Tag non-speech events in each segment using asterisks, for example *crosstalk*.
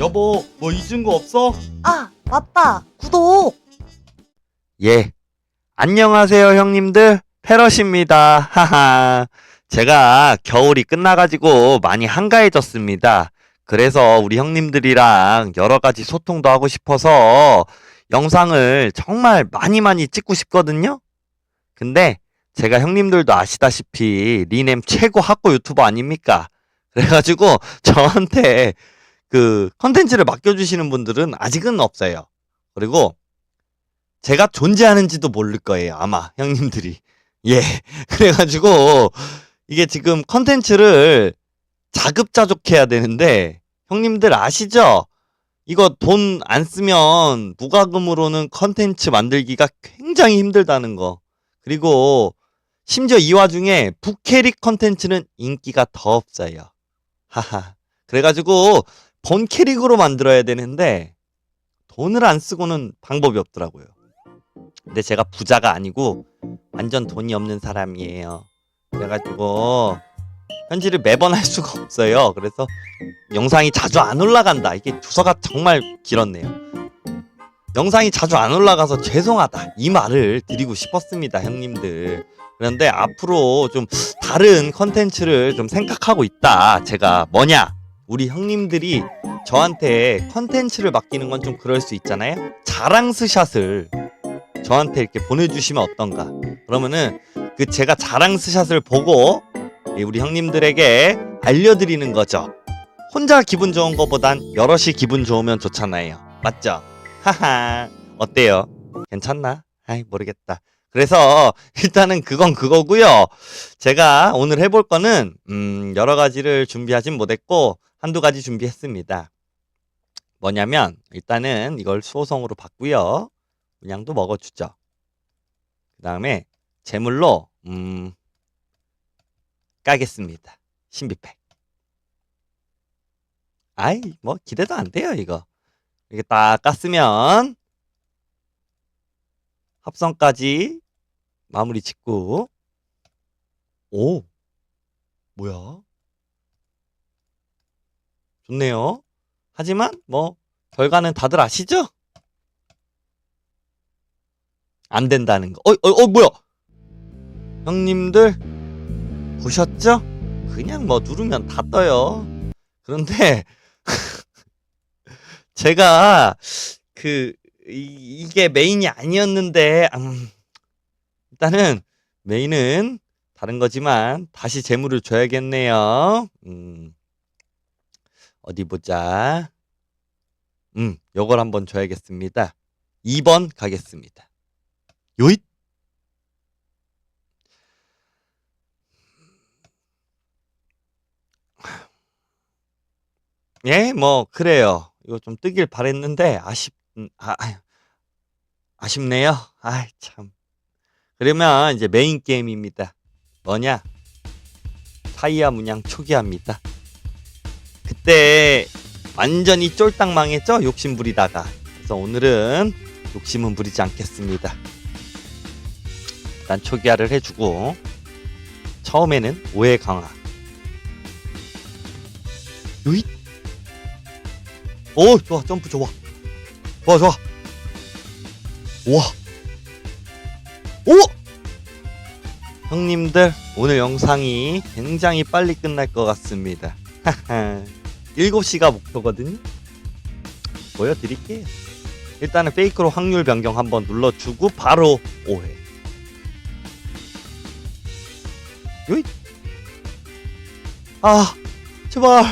여보, 뭐 잊은 거 없어? 아, 맞다. 구독. 예. 안녕하세요, 형님들. 패럿입니다. 하하. 제가 겨울이 끝나가지고 많이 한가해졌습니다. 그래서 우리 형님들이랑 여러 가지 소통도 하고 싶어서 영상을 정말 많이 많이 찍고 싶거든요? 근데 제가 형님들도 아시다시피 리넴 최고 학고 유튜버 아닙니까? 그래가지고 저한테 그 컨텐츠를 맡겨주시는 분들은 아직은 없어요. 그리고 제가 존재하는지도 모를 거예요. 아마 형님들이. *laughs* 예. 그래가지고 이게 지금 컨텐츠를 자급자족해야 되는데 형님들 아시죠? 이거 돈 안 쓰면 무과금으로는 컨텐츠 만들기가 굉장히 힘들다는 거. 그리고 심지어 이 와중에 부캐릭 컨텐츠는 인기가 더 없어요. 하하. 그래가지고 본 캐릭으로 만들어야 되는데 돈을 안 쓰고는 방법이 없더라고요. 근데 제가 부자가 아니고 완전 돈이 없는 사람이에요. 그래가지고 편지를 매번 할 수가 없어요. 그래서 영상이 자주 안 올라간다. 이게 주소가 정말 길었네요. 영상이 자주 안 올라가서 죄송하다. 이 말을 드리고 싶었습니다, 형님들. 그런데 앞으로 좀 다른 컨텐츠를 좀 생각하고 있다. 제가 뭐냐? 우리 형님들이 저한테 컨텐츠를 맡기는 건 좀 그럴 수 있잖아요. 자랑 스샷을 저한테 이렇게 보내주시면 어떤가? 그러면은 그 제가 자랑 스샷을 보고 우리 형님들에게 알려드리는 거죠. 혼자 기분 좋은 것보단 여럿이 기분 좋으면 좋잖아요. 맞죠? 하하. 어때요? 괜찮나? 아이, 모르겠다. 그래서 *laughs* 일단은 그건 그거고요. 제가 오늘 해볼 거는 음, 여러 가지를 준비하진 못했고 한두 가지 준비했습니다. 뭐냐면 일단은 이걸 수호성으로 받고요. 문양도 먹어주죠. 그 다음에 제물로 음, 까겠습니다. 신비팩. 아이 뭐 기대도 안 돼요 이거. 이렇게 딱 깠으면 합성까지 마무리 짓고 오 뭐야 좋네요 하지만 뭐 결과는 다들 아시죠? 안 된다는 거. 어, 어, 어 뭐야? 형님들 보셨죠? 그냥 뭐 누르면 다 떠요. 그런데 *laughs* 제가 그 이, 게 메인이 아니었는데 음, 일단은 메인은 다른 거지만 다시 재물을 줘야겠네요. 음, 어디 보자. 음, 요걸 한번 줘야겠습니다. 2번 가겠습니다. 요잇! 예, 뭐, 그래요. 이거 좀 뜨길 바랬는데, 아쉽, 음, 아, 아, 아쉽네요. 아이, 참. 그러면 이제 메인 게임입니다. 뭐냐? 타이어 문양 초기화입니다. 그때 완전히 쫄딱 망했죠? 욕심 부리다가. 그래서 오늘은 욕심은 부리지 않겠습니다. 일단 초기화를 해주고 처음에는 오해 강화. 요잇. 오 좋아 점프 좋아. 좋아 좋아. 우와. 오. 형님들 오늘 영상이 굉장히 빨리 끝날 것 같습니다. *laughs* 7시가 목표거든요. 보여드릴게요. 일단은 페이크로 확률 변경 한번 눌러주고 바로 오해. 요잇. 아, 제발.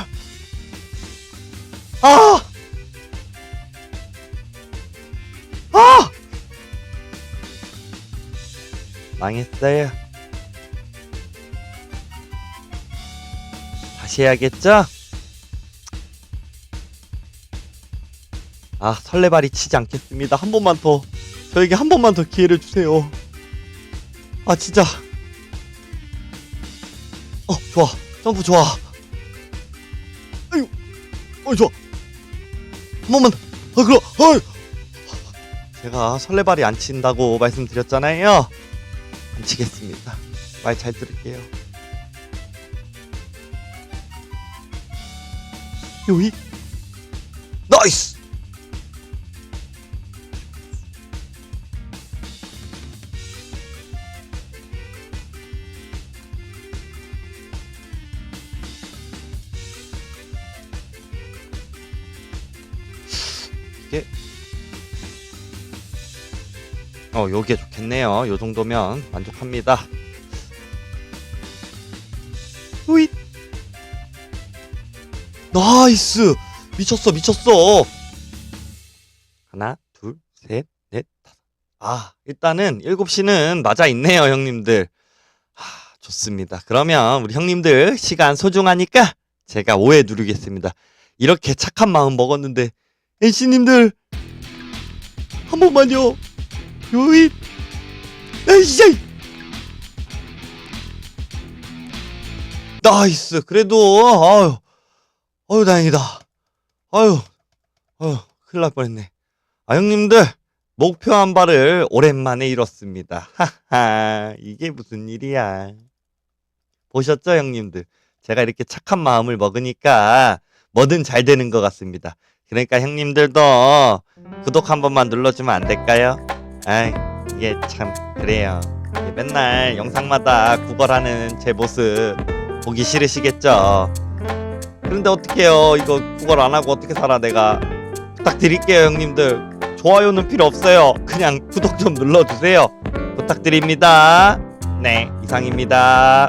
아! 아! 망했어요. 다시 해야겠죠? 아, 설레발이 치지 않겠습니다. 한 번만 더, 저에게 한 번만 더 기회를 주세요. 아, 진짜. 어, 좋아. 점프 좋아. 아유, 어, 좋아. 한 번만 더. 아, 그럼, 어 제가 설레발이 안 친다고 말씀드렸잖아요. 안 치겠습니다. 말 잘 들을게요. 요이. 나이스! 이게 어 요게 좋겠네요. 요 정도면 만족합니다. 우잇 나이스! 미쳤어 미쳤어! 하나 둘셋넷 다섯. 아 일단은 7시는 맞아 있네요 형님들. 아 좋습니다. 그러면 우리 형님들 시간 소중하니까 제가 5회 누르겠습니다. 이렇게 착한 마음 먹었는데 NC님들 한 번만요. 요잇 에이씨! 나이스! 그래도 아유 아유 다행이다. 아유 아유 큰일 날 뻔했네. 아 형님들 목표 한 발을 오랜만에 이뤘습니다. 하하 이게 무슨 일이야? 보셨죠 형님들? 제가 이렇게 착한 마음을 먹으니까 뭐든 잘 되는 것 같습니다. 그러니까 형님들도 구독 한 번만 눌러주면 안 될까요? 아이 이게 참 그래요. 맨날 영상마다 구걸하는 제 모습 보기 싫으시겠죠. 그런데 어떡해요. 이거 구걸 안 하고 어떻게 살아 내가. 부탁드릴게요 형님들. 좋아요는 필요 없어요. 그냥 구독 좀 눌러주세요. 부탁드립니다. 네 이상입니다.